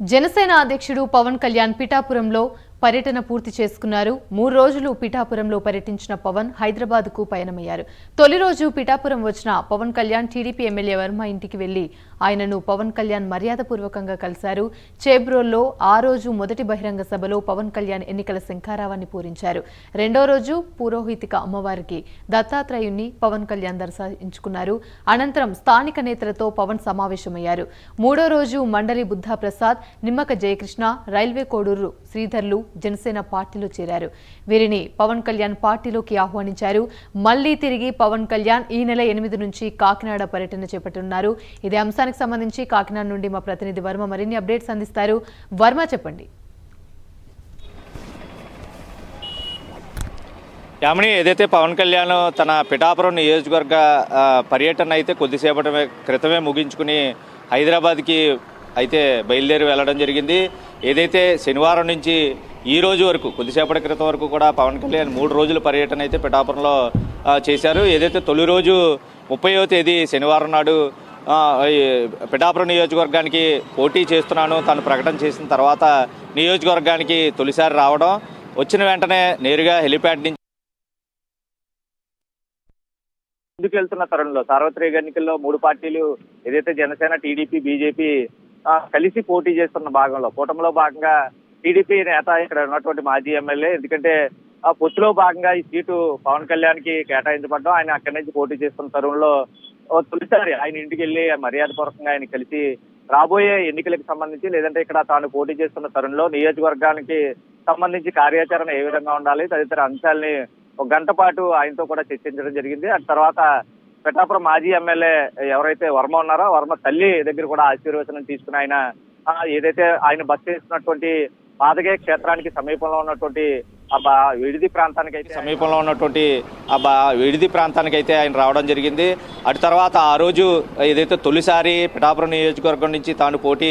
జనసేన అధ్యక్షుడు పవన్ కళ్యాణ్ పిఠాపురంలో పర్యటన పూర్తి చేసుకున్నారు. మూడు రోజులు పిఠాపురంలో పర్యటించిన పవన్ హైదరాబాద్కు పయనమయ్యారు. తొలి రోజు పిఠాపురం వచ్చిన పవన్ కళ్యాణ్ టీడీపీ ఎమ్మెల్యే వర్మ ఇంటికి వెళ్ళి ఆయనను పవన్ కళ్యాణ్ మర్యాదపూర్వకంగా కలిశారు. చేబ్రోల్లో ఆ రోజు మొదటి బహిరంగ సభలో పవన్ కళ్యాణ్ ఎన్నికల శంఖారావాన్ని పూరించారు. రెండో రోజు పురోహితిక అమ్మవారికి దత్తాత్రేయుణ్ణి పవన్ కళ్యాణ్ దర్శించుకున్నారు. అనంతరం స్థానిక నేతలతో పవన్ సమావేశమయ్యారు. మూడో రోజు మండలి బుద్ధా ప్రసాద్ నిమ్మక జయకృష్ణ రైల్వే కోడూరు శ్రీధర్లు జనసేన పార్టీలో చేరారు. వీరిని పవన్ కళ్యాణ్ పార్టీలోకి ఆహ్వానించారు. మళ్ళీ తిరిగి పవన్ కళ్యాణ్ ఈ నెల ఎనిమిది నుంచి కాకినాడ పర్యటన చేపట్టనున్నారు. ఇదే అంశానికి సంబంధించి కాకినాడ నుండి మా ప్రతినిధి వర్మ మరిన్ని అప్డేట్స్ అందిస్తారు. వర్మ చెప్పండి. యామిని ఏదైతే పవన్ కళ్యాణ్ తన పిఠాపురం నియోజకవర్గ పర్యటన అయితే కొద్దిసేపటి క్రితమే ముగించుకుని హైదరాబాద్కి అయితే బయలుదేరి వెళ్ళడం జరిగింది. ఏదైతే శనివారం నుంచి ఈ రోజు వరకు కొద్దిసేపటి క్రితం వరకు కూడా పవన్ కళ్యాణ్ మూడు రోజుల పర్యటన అయితే పిఠాపురంలో చేశారు. ఏదైతే తొలి రోజు ముప్పైవ తేదీ శనివారం నాడు పిఠాపురం నియోజకవర్గానికి పోటీ చేస్తున్నాను తాను ప్రకటన చేసిన తర్వాత నియోజకవర్గానికి తొలిసారి రావడం వచ్చిన వెంటనే నేరుగా హెలిప్యాడ్ నుంచి ముందుకు వెళ్తున్న తరుణంలో సార్వత్రిక ఎన్నికల్లో మూడు పార్టీలు ఏదైతే జనసేన టీడీపీ బీజేపీ కలిసి పోటీ చేస్తున్న భాగంలో కూటమిలో భాగంగా టీడీపీ నేత ఇక్కడ ఉన్నటువంటి మాజీ ఎమ్మెల్యే. ఎందుకంటే ఆ పొత్తులో భాగంగా ఈ సీటు పవన్ కళ్యాణ్కి కేటాయించబడ్డం. ఆయన అక్కడి నుంచి పోటీ చేస్తున్న తరుణంలో ఓ తొలిసారి ఆయన ఇంటికి వెళ్ళి మర్యాదపూర్వకంగా ఆయన కలిసి రాబోయే ఎన్నికలకు సంబంధించి లేదంటే ఇక్కడ తాను పోటీ చేస్తున్న తరుణంలో నియోజకవర్గానికి సంబంధించి కార్యాచరణ ఏ విధంగా ఉండాలి తదితర అంశాలని ఒక గంట పాటు ఆయనతో కూడా చర్చించడం జరిగింది. ఆ తర్వాత పిఠాపురం మాజీ ఎమ్మెల్యే ఎవరైతే వర్మ ఉన్నారో వర్మ తల్లి దగ్గర కూడా ఆశీర్వచనం తీసుకుని ఆయన ఏదైతే ఆయన బస్ చేస్తున్నటువంటి పాదగే క్షేత్రానికి సమీపంలో ఉన్నటువంటి ఆ విడిది ప్రాంతానికి అయితే సమీపంలో ఉన్నటువంటి ఆ బా విడిది ప్రాంతానికి అయితే ఆయన రావడం జరిగింది. అటు తర్వాత ఆ రోజు ఏదైతే తొలిసారి పిఠాపురం నియోజకవర్గం నుంచి తాను పోటీ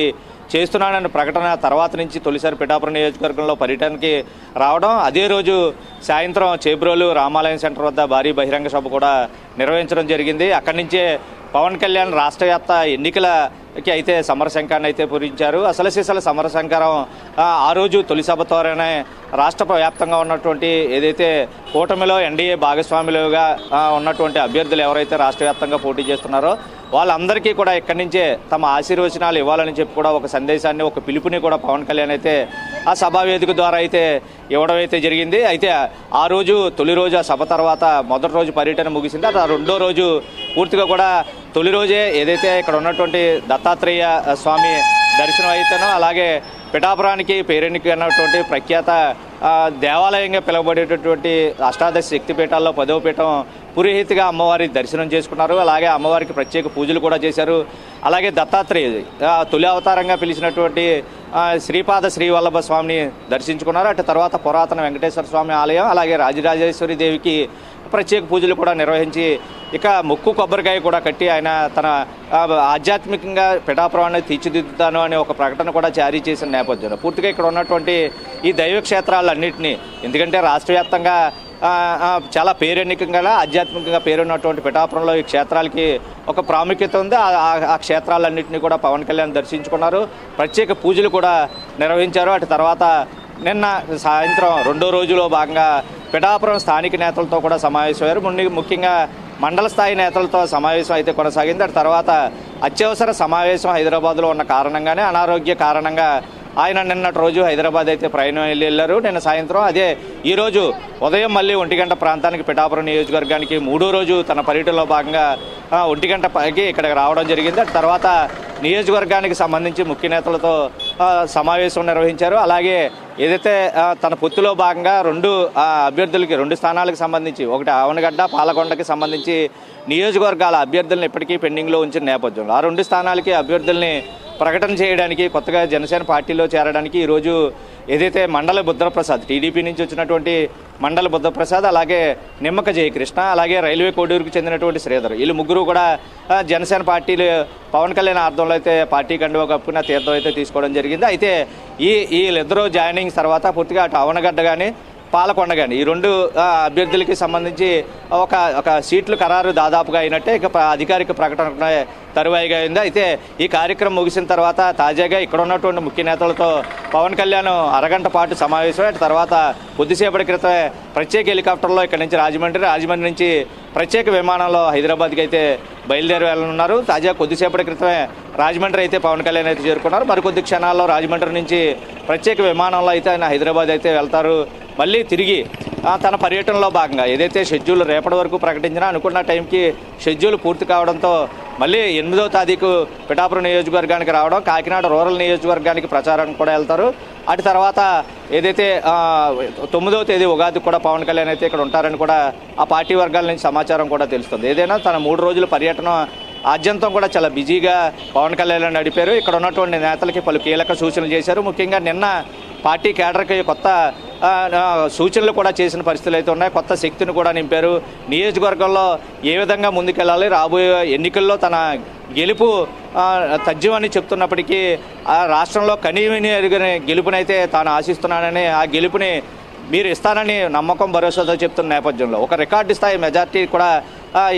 చేస్తున్నానన్న ప్రకటన తర్వాత నుంచి తొలిసారి పిఠాపురం నియోజకవర్గంలో పర్యటనకి రావడం అదే రోజు సాయంత్రం చేబ్రోలు రామాలయం సెంటర్ వద్ద భారీ బహిరంగ సభ కూడా నిర్వహించడం జరిగింది. అక్కడి నుంచే పవన్ కళ్యాణ్ రాష్ట్ర వ్యాప్త కి అయితే సమరశంఖాన్ని అయితే పూరించారు. అసలు సీసల సమరశంకారం ఆ, ఆ రోజు తొలి సభతోనే రాష్ట్ర వ్యాప్తంగా ఉన్నటువంటి ఏదైతే కూటమిలో ఎన్డీఏ భాగస్వాములుగా ఉన్నటువంటి అభ్యర్థులు ఎవరైతే రాష్ట్ర వ్యాప్తంగా పోటీ చేస్తున్నారో వాళ్ళందరికీ కూడా ఇక్కడి నుంచే తమ ఆశీర్వచనాలు ఇవ్వాలని చెప్పి కూడా ఒక సందేశాన్ని ఒక పిలుపుని కూడా పవన్ కళ్యాణ్ అయితే ఆ సభా వేదిక ద్వారా అయితే ఇవ్వడం అయితే జరిగింది. అయితే ఆ రోజు తొలి రోజు ఆ సభ తర్వాత మొదటి రోజు పర్యటన ముగిసింది. ఆ రెండో రోజు పూర్తిగా కూడా తొలి రోజే ఏదైతే ఇక్కడ ఉన్నటువంటి దత్తాత్రేయ స్వామి దర్శనం అయితేనో అలాగే పిఠాపురానికి పేరెన్నికైనటువంటి ప్రఖ్యాత దేవాలయంగా పిలువబడేటటువంటి అష్టాదశ శక్తి పీఠాల్లో పదవ పీఠం పురోహితిగా అమ్మవారి దర్శనం చేసుకున్నారు. అలాగే అమ్మవారికి ప్రత్యేక పూజలు కూడా చేశారు. అలాగే దత్తాత్రేయ తొలి అవతారంగా పిలిచినటువంటి శ్రీపాద శ్రీవల్లభ స్వామిని దర్శించుకున్నారు. అటు తర్వాత పురాతన వెంకటేశ్వర స్వామి ఆలయం అలాగే రాజరాజేశ్వరి దేవికి ప్రత్యేక పూజలు కూడా నిర్వహించి ఇక ముక్కు కొబ్బరికాయ కూడా కట్టి ఆయన తన ఆధ్యాత్మికంగా పిఠాపురాన్ని తీర్చిదిద్దుతాను అనే ఒక ప్రకటన కూడా జారీ చేసిన నేపథ్యంలో. పూర్తిగా ఇక్కడ ఉన్నటువంటి ఈ దైవ క్షేత్రాలన్నింటినీ ఎందుకంటే రాష్ట్ర వ్యాప్తంగా చాలా పేరెన్నికంగా ఆధ్యాత్మికంగా పేరున్నటువంటి పిఠాపురంలో ఈ క్షేత్రాలకి ఒక ప్రాముఖ్యత ఉంది. ఆ- ఆ- క్షేత్రాలన్నింటినీ కూడా పవన్ కళ్యాణ్ దర్శించుకున్నారు. ప్రత్యేక పూజలు కూడా నిర్వహించారు. అటు తర్వాత నిన్న సాయంత్రం రెండో రోజులో భాగంగా పిఠాపురం స్థానిక నేతలతో కూడా సమావేశమయ్యారు. ముందు ముఖ్యంగా మండల స్థాయి నేతలతో సమావేశం అయితే కొనసాగింది. దాని తర్వాత అత్యవసర సమావేశం హైదరాబాద్లో ఉన్న కారణంగానే అనారోగ్య కారణంగా ఆయన నిన్నటి రోజు హైదరాబాద్ అయితే ప్రయాణం వెళ్ళి వెళ్ళారు. నిన్న సాయంత్రం అదే ఈరోజు ఉదయం మళ్ళీ ఒంటిగంట ప్రాంతానికి పిఠాపురం నియోజకవర్గానికి మూడో రోజు తన పర్యటనలో భాగంగా ఒంటిగంట పైకి ఇక్కడికి రావడం జరిగింది. తర్వాత నియోజకవర్గానికి సంబంధించి ముఖ్య నేతలతో సమావేశం నిర్వహించారు. అలాగే ఏదైతే తన పొత్తులో భాగంగా రెండు ఆ, అభ్యర్థులకి రెండు స్థానాలకు సంబంధించి ఒకటి ఆవనగడ్డ పాలకొండకి సంబంధించి నియోజకవర్గాల అభ్యర్థులను ఇప్పటికీ పెండింగ్లో ఉంచిన నేపథ్యంలో ఆ రెండు స్థానాలకి అభ్యర్థుల్ని ప్రకటన చేయడానికి కొత్తగా జనసేన పార్టీలో చేరడానికి ఈరోజు ఏదైతే మండల బుద్ధప్రసాద్ టీడీపీ నుంచి వచ్చినటువంటి మండల బుద్ధప్రసాద్ అలాగే నిమ్మక జయకృష్ణ అలాగే రైల్వే కోడూరుకు చెందినటువంటి శ్రీధర్ వీళ్ళు ముగ్గురు కూడా జనసేన పార్టీలు పవన్ కళ్యాణ్ ఆర్థంలో అయితే పార్టీ కండువా కప్పుకున్న తీర్థం అయితే తీసుకోవడం జరిగింది. అయితే ఈ వీళ్ళిద్దరూ జాయినింగ్ తర్వాత పూర్తిగా అటు అవనగడ్డ కానీ పాలకొండ కానీ ఈ రెండు అభ్యర్థులకి సంబంధించి ఒక ఒక సీట్లు ఖరారు దాదాపుగా అయినట్టే ఇక అధికారిక ప్రకటన తరువాయిగా అయింది. అయితే ఈ కార్యక్రమం ముగిసిన తర్వాత తాజాగా ఇక్కడ ఉన్నటువంటి ముఖ్య నేతలతో పవన్ కళ్యాణ్ అరగంట పాటు సమావేశం తర్వాత కొద్దిసేపటి క్రితమే ప్రత్యేక హెలికాప్టర్లో ఇక్కడ నుంచి రాజమండ్రి రాజమండ్రి నుంచి ప్రత్యేక విమానంలో హైదరాబాద్కి అయితే బయలుదేరి వెళ్ళనున్నారు. తాజా కొద్దిసేపటి క్రితమే రాజమండ్రి అయితే పవన్ కళ్యాణ్ అయితే చేరుకున్నారు. మరికొద్ది క్షణాల్లో రాజమండ్రి నుంచి ప్రత్యేక విమానంలో అయితే ఆయన హైదరాబాద్ అయితే వెళ్తారు. మళ్ళీ తిరిగి తన పర్యటనలో భాగంగా ఏదైతే షెడ్యూల్ రేపటి వరకు ప్రకటించినా అనుకున్న టైంకి షెడ్యూల్ పూర్తి కావడంతో మళ్ళీ ఎనిమిదో తారీఖు పిఠాపురం నియోజకవర్గానికి రావడం కాకినాడ రూరల్ నియోజకవర్గానికి ప్రచారానికి కూడా వెళ్తారు. అటు తర్వాత ఏదైతే తొమ్మిదో తొమ్మిదవ తేదీ ఉగాదికి కూడా పవన్ కళ్యాణ్ అయితే ఇక్కడ ఉంటారని కూడా ఆ పార్టీ వర్గాల నుంచి సమాచారం కూడా తెలుస్తుంది. ఏదైనా తన మూడు రోజుల పర్యటన ఆద్యంతం కూడా చాలా బిజీగా పవన్ కళ్యాణ్ నడిపారు. ఇక్కడ ఉన్నటువంటి నేతలకి పలు కీలక సూచనలు చేశారు. ముఖ్యంగా నిన్న పార్టీ కేడర్కి కొత్త సూచనలు కూడా చేసిన పరిస్థితులు అయితే ఉన్నాయి. కొత్త శక్తిని కూడా నింపారు. నియోజకవర్గంలో ఏ విధంగా ముందుకెళ్ళాలి? రాబోయే ఎన్నికల్లో తన గెలుపు ఆ, తథ్యమని చెప్తున్నప్పటికీ ఆ రాష్ట్రంలో కనీవిని ఎరుగని గెలుపునైతే తాను ఆశిస్తున్నానని ఆ గెలుపుని మీరు ఇస్తానని నమ్మకం భరోసాతో చెప్తున్న నేపథ్యంలో ఒక రికార్డు స్థాయి మెజార్టీ కూడా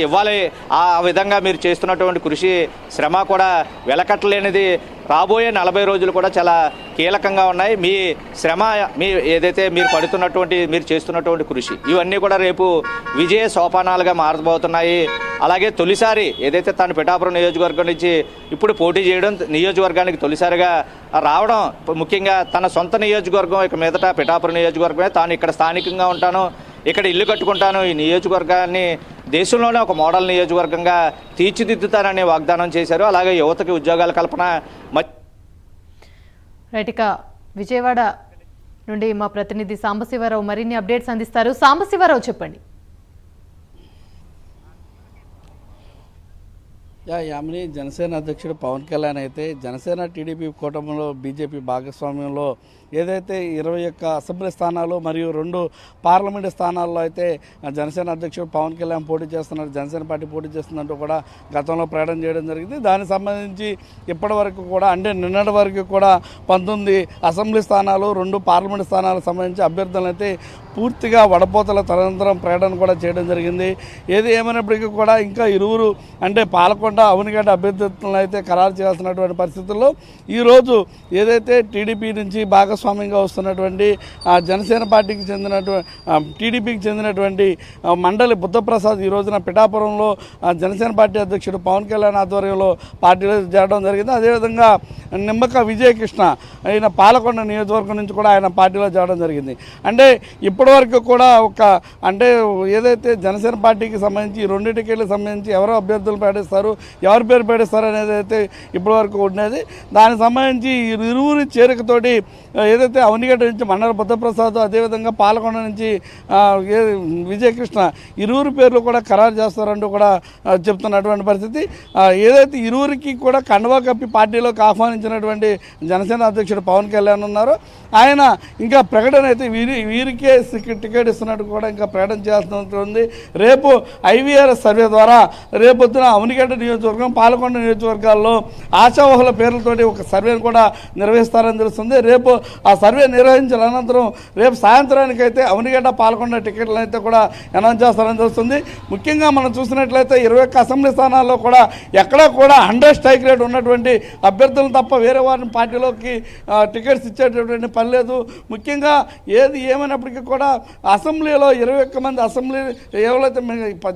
ఇవ్వాలి. ఆ విధంగా మీరు చేస్తున్నటువంటి కృషి శ్రమ కూడా వెలకట్టలేనిది రాబోయే నలభై రోజులు కూడా చాలా కీలకంగా ఉన్నాయి. మీ శ్రమ మీ ఏదైతే మీరు పడుతున్నటువంటి మీరు చేస్తున్నటువంటి కృషి ఇవన్నీ కూడా రేపు విజయ సోపానాలుగా మారబోతున్నాయి. అలాగే తొలిసారి ఏదైతే తాను పిఠాపురం నియోజకవర్గం నుంచి ఇప్పుడు పోటీ చేయడం నియోజకవర్గానికి తొలిసారిగా రావడం ముఖ్యంగా తన సొంత నియోజకవర్గం ఇక మీదట పిఠాపురం నియోజకవర్గమే తాను ఇక్కడ స్థానికంగా ఉంటాను ఇక్కడ ఇల్లు కట్టుకుంటాను ఈ నియోజకవర్గాన్ని దేశంలోనే ఒక మోడల్ నియోజకవర్గంగా తీర్చిదిద్దుతానని వాగ్దానం చేశారు. అలాగే యువతకి ఉద్యోగాల కల్పన మ- రైట్ ఇక విజయవాడ నుండి మా ప్రతినిధి సాంబశివరావు మరిన్ని అప్డేట్స్ అందిస్తారు. సాంబశివరావు చెప్పండి. యా యామిని జనసేన అధ్యక్షుడు పవన్ కళ్యాణ్ అయితే జనసేన టీడీపీ కూటమిలో బీజేపీ భాగస్వామ్యంలో ఏదైతే ఇరవై ఒక్క అసెంబ్లీ స్థానాలు మరియు రెండు పార్లమెంటు స్థానాల్లో అయితే జనసేన అధ్యక్షుడు పవన్ కళ్యాణ్ పోటీ చేస్తున్నారు జనసేన పార్టీ పోటీ చేస్తుందంటూ కూడా గతంలో ప్రకటన చేయడం జరిగింది. దానికి సంబంధించి ఇప్పటి వరకు కూడా అంటే నిన్నటి వరకు కూడా పంతొమ్మిది అసెంబ్లీ స్థానాలు రెండు పార్లమెంటు స్థానాలకు సంబంధించి అభ్యర్థులను అయితే పూర్తిగా వడపోతల తదనంతరం ప్రకటన కూడా చేయడం జరిగింది. ఏది ఏమైనప్పటికీ కూడా ఇంకా ఇరువురు అంటే పాలకొండ అవనిగడ్డ అభ్యర్థులను అయితే ఖరారు చేయాల్సినటువంటి పరిస్థితుల్లో ఈరోజు ఏదైతే టీడీపీ నుంచి బాగా భాగస్వామ్యంగా వస్తున్నటువంటి ఆ, జనసేన పార్టీకి చెందినటువంటి టీడీపీకి చెందినటువంటి మండలి బుద్ధప్రసాద్ ఈ రోజున పిఠాపురంలో జనసేన పార్టీ అధ్యక్షుడు పవన్ కళ్యాణ్ ఆధ్వర్యంలో పార్టీలో చేరడం జరిగింది. అదేవిధంగా నిమ్మక విజయకృష్ణ ఆయన పాలకొండ నియోజకవర్గం నుంచి కూడా ఆయన పార్టీలో చేరడం జరిగింది. అంటే ఇప్పటివరకు కూడా ఒక అంటే ఏదైతే జనసేన పార్టీకి సంబంధించి ఈ రెండు టికెట్లకు సంబంధించి ఎవరు అభ్యర్థులు ప్రకటిస్తారు ఎవరి పేరు ప్రకటిస్తారు అనేది అయితే ఇప్పటివరకు ఉండేది. దానికి సంబంధించి ఇరువురి చేరికతోటి ఏదైతే అవనిగడ్డ నుంచి మండల బుద్ధప్రసాద్ అదేవిధంగా పాలకొండ నుంచి విజయకృష్ణ ఇరువురు పేర్లు కూడా ఖరారు చేస్తారంటూ కూడా చెప్తున్నటువంటి పరిస్థితి. ఏదైతే ఇరువురికి కూడా కండవా కప్పి పార్టీలోకి ఆహ్వానించినటువంటి జనసేన అధ్యక్షుడు పవన్ కళ్యాణ్ ఉన్నారో. ఆయన ఇంకా ప్రకటన అయితే వీరి వీరికే టికెట్ ఇస్తున్నట్టు కూడా ఇంకా ప్రకటన చేయాల్సి ఉంది. రేపు ఐవీఆర్ సర్వే ద్వారా రేపొద్దున అవనిగడ్డ నియోజకవర్గం పాలకొండ నియోజకవర్గాల్లో ఆశావహుల పేర్లతోటి ఒక సర్వేను కూడా నిర్వహిస్తారని తెలుస్తుంది. రేపు ఆ సర్వే నిర్వహించిన అనంతరం రేపు సాయంత్రానికి అయితే అవనిగడ్డ పాల్గొన్న టికెట్లను అయితే కూడా అనౌన్స్ చేస్తారని తెలుస్తుంది. ముఖ్యంగా మనం చూసినట్లయితే ఇరవై ఒక్క అసెంబ్లీ స్థానాల్లో కూడా ఎక్కడా కూడా హండ్రెడ్ స్ట్రైక్ రేట్ ఉన్నటువంటి అభ్యర్థులను తప్ప వేరే వారిని పార్టీలోకి టికెట్స్ ఇచ్చేటటువంటి పని లేదు. ముఖ్యంగా ఏది ఏమైనప్పటికీ కూడా అసెంబ్లీలో ఇరవై ఒక్క మంది అసెంబ్లీ ఎవరైతే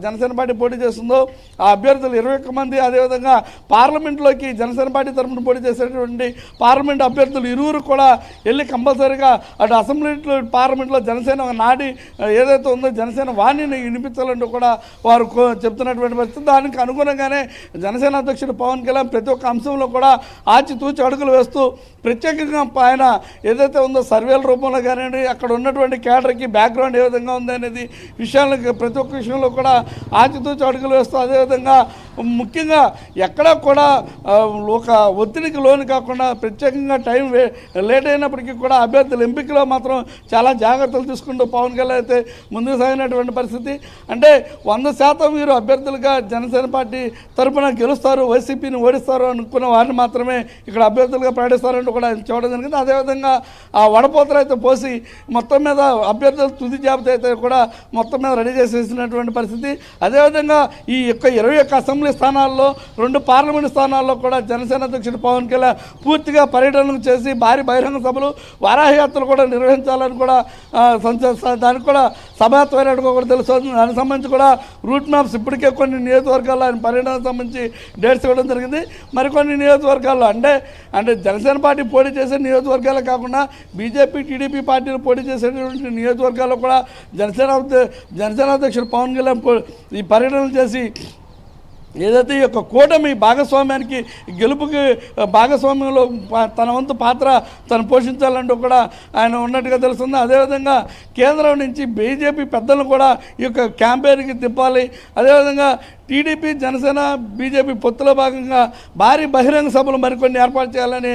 జనసేన పార్టీ పోటీ చేస్తుందో ఆ అభ్యర్థులు ఇరవై ఒక్క మంది అదేవిధంగా పార్లమెంట్లోకి జనసేన పార్టీ తరఫున పోటీ చేసేటువంటి పార్లమెంట్ అభ్యర్థులు ఇరువురు కూడా వెళ్ళి కంపల్సరీగా అటు అసెంబ్లీలో పార్లమెంట్లో జనసేన నాడి ఏదైతే ఉందో జనసేన వాణిని వినిపించాలంటూ కూడా వారు కో- చెప్తున్నటువంటి పరిస్థితి. దానికి అనుగుణంగానే జనసేన అధ్యక్షుడు పవన్ కళ్యాణ్ ప్రతి ఒక్క అంశంలో కూడా ఆచితూచి అడుగులు వేస్తూ ప్రత్యేకంగా ఆయన ఏదైతే ఉందో సర్వేల రూపంలో కానివ్వండి అక్కడ ఉన్నటువంటి క్యాడర్కి బ్యాక్గ్రౌండ్ ఏ విధంగా ఉంది అనేది విషయాలకు ప్రతి ఒక్క విషయంలో కూడా ఆచితూచి అడుగులు వేస్తూ అదేవిధంగా ముఖ్యంగా ఎక్కడా కూడా ఒక ఒత్తిడికి లోను కాకుండా ప్రత్యేకంగా టైం లేట్ అయినప్పటికీ కూడా అభ్యర్థుల ఎంపికలో మాత్రం చాలా జాగ్రత్తలు తీసుకుంటూ పవన్ కళ్యాణ్ అయితే ముందుకు సాగినటువంటి పరిస్థితి. అంటే వంద శాతం వీరు అభ్యర్థులుగా జనసేన పార్టీ తరపున గెలుస్తారు వైసీపీని ఓడిస్తారు అనుకున్న వారిని మాత్రమే ఇక్కడ అభ్యర్థులుగా ప్రకటిస్తారంటూ కూడా చూడడం జరిగింది. అదేవిధంగా ఆ వడపోతలు అయితే పోసి మొత్తం మీద అభ్యర్థుల తుది జాబితా అయితే కూడా మొత్తం మీద రెడీ చేసేసినటువంటి పరిస్థితి. అదేవిధంగా ఈ యొక్క ఇరవై ఒక్క అసెంబ్లీ స్థానాల్లో రెండు పార్లమెంట్ స్థానాల్లో కూడా జనసేన అధ్యక్షుడు పవన్ కళ్యాణ్ పూర్తిగా పర్యటనలు చేసి భారీ బహిరంగ సభలు వారాహయాత్రలు కూడా నిర్వహించాలని కూడా సంచ- దానికి కూడా సభాత్మైనట్టుగా కూడా తెలుస్తుంది. దానికి సంబంధించి కూడా రూట్ మ్యాప్స్ ఇప్పటికే కొన్ని నియోజకవర్గాల్లో ఆయన పర్యటనకు సంబంధించి డేట్స్ ఇవ్వడం జరిగింది. మరికొన్ని నియోజకవర్గాల్లో అంటే అంటే జనసేన పార్టీ పోటీ చేసే నియోజకవర్గాలే కాకుండా బీజేపీ టీడీపీ పార్టీలు పోటీ చేసేటువంటి నియోజకవర్గాల్లో కూడా జనసేన జనసేన అధ్యక్షుడు పవన్ కళ్యాణ్ ఈ పర్యటనలు చేసి ఏదైతే ఈ యొక్క కూటమి భాగస్వామ్యానికి గెలుపుకి భాగస్వామ్యంలో తన వంతు పాత్ర తను పోషించాలంటూ కూడా ఆయన ఉన్నట్టుగా తెలుస్తుంది. అదేవిధంగా కేంద్రం నుంచి బీజేపీ పెద్దలను కూడా ఈ యొక్క క్యాంపెయిన్కి తిప్పాలి. అదేవిధంగా టీడీపీ జనసేన బీజేపీ పొత్తులో భాగంగా భారీ బహిరంగ సభలు మరికొన్ని ఏర్పాటు చేయాలనే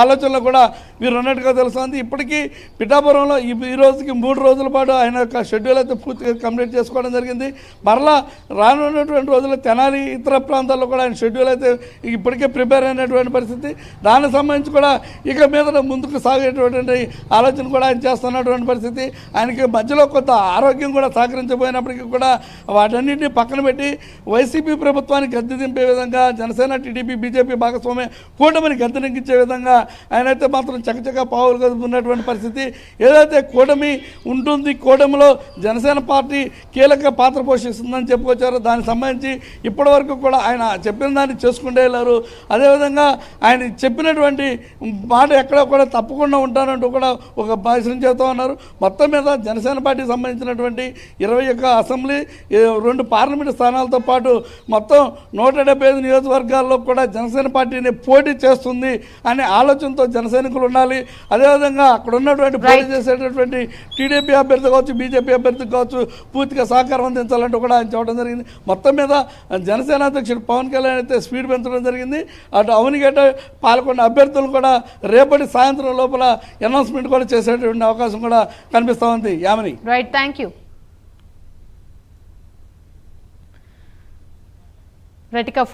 ఆలోచనలో కూడా వీరు ఉన్నట్టుగా తెలుస్తుంది. ఇప్పటికీ పిఠాపురంలో ఈ ఈ రోజుకి మూడు రోజుల పాటు ఆయన యొక్క షెడ్యూల్ అయితే పూర్తిగా కంప్లీట్ చేసుకోవడం జరిగింది. మరలా రానున్నటువంటి రోజుల్లో తెనాలి ఇతర ప్రాంతాల్లో కూడా ఆయన షెడ్యూల్ అయితే ఇప్పటికే ప్రిపేర్ అయినటువంటి పరిస్థితి. దానికి సంబంధించి కూడా ఇక మీద ముందుకు సాగేటువంటి ఆలోచన కూడా ఆయన చేస్తున్నటువంటి పరిస్థితి. ఆయనకి మధ్యలో కొంత ఆరోగ్యం కూడా సహకరించబోయినప్పటికీ కూడా వాటన్నింటినీ పక్కన పెట్టి వైసీపీ ప్రభుత్వానికి గద్దెదింపే విధంగా జనసేన టీడీపీ బీజేపీ భాగస్వామి కూటమిని గద్దెనెక్కించే విధంగా ఆయనైతే మాత్రం చకచక పావులు కదుపుతున్నటువంటి పరిస్థితి. ఏదైతే కూటమి ఉంటుంది కూటమిలో జనసేన పార్టీ కీలక పాత్ర పోషిస్తుందని చెప్పుకొచ్చారో. దానికి సంబంధించి ఇప్పటివరకు కూడా ఆయన చెప్పిన దాన్ని చేసుకుంటే వెళ్ళారు. అదేవిధంగా ఆయన చెప్పినటువంటి మాట ఎక్కడ కూడా తప్పకుండా ఉంటానంటూ కూడా ఒక భాషను చేస్తూ ఉన్నారు. మొత్తం మీద జనసేన పార్టీకి సంబంధించినటువంటి ఇరవై అసెంబ్లీ రెండు పార్లమెంటు స్థానాలతో పాటు మొత్తం నూట డెబ్బై ఐదు నియోజకవర్గాల్లో కూడా జనసేన పార్టీని పోటీ చేస్తుంది అనే ఆలోచనతో జనసైనికులు ఉండాలి. అదేవిధంగా అక్కడ ఉన్నటువంటి పోటీ చేసేటటువంటి టీడీపీ అభ్యర్థి కావచ్చు బీజేపీ అభ్యర్థి కావచ్చు పూర్తిగా సహకారం అందించాలంటూ కూడా ఆయన చెప్పడం జరిగింది. మొత్తం మీద జనసేన అధ్యక్షుడు పవన్ కళ్యాణ్ అయితే స్పీడ్ పెంచడం జరిగింది. అటు అవనిగడ్డ పాల్గొన్న అభ్యర్థులు కూడా రేపటి సాయంత్రం లోపల అనౌన్స్మెంట్ కూడా చేసేటువంటి అవకాశం కూడా కనిపిస్తూ ఉంది. Yamini. Right thank you right phone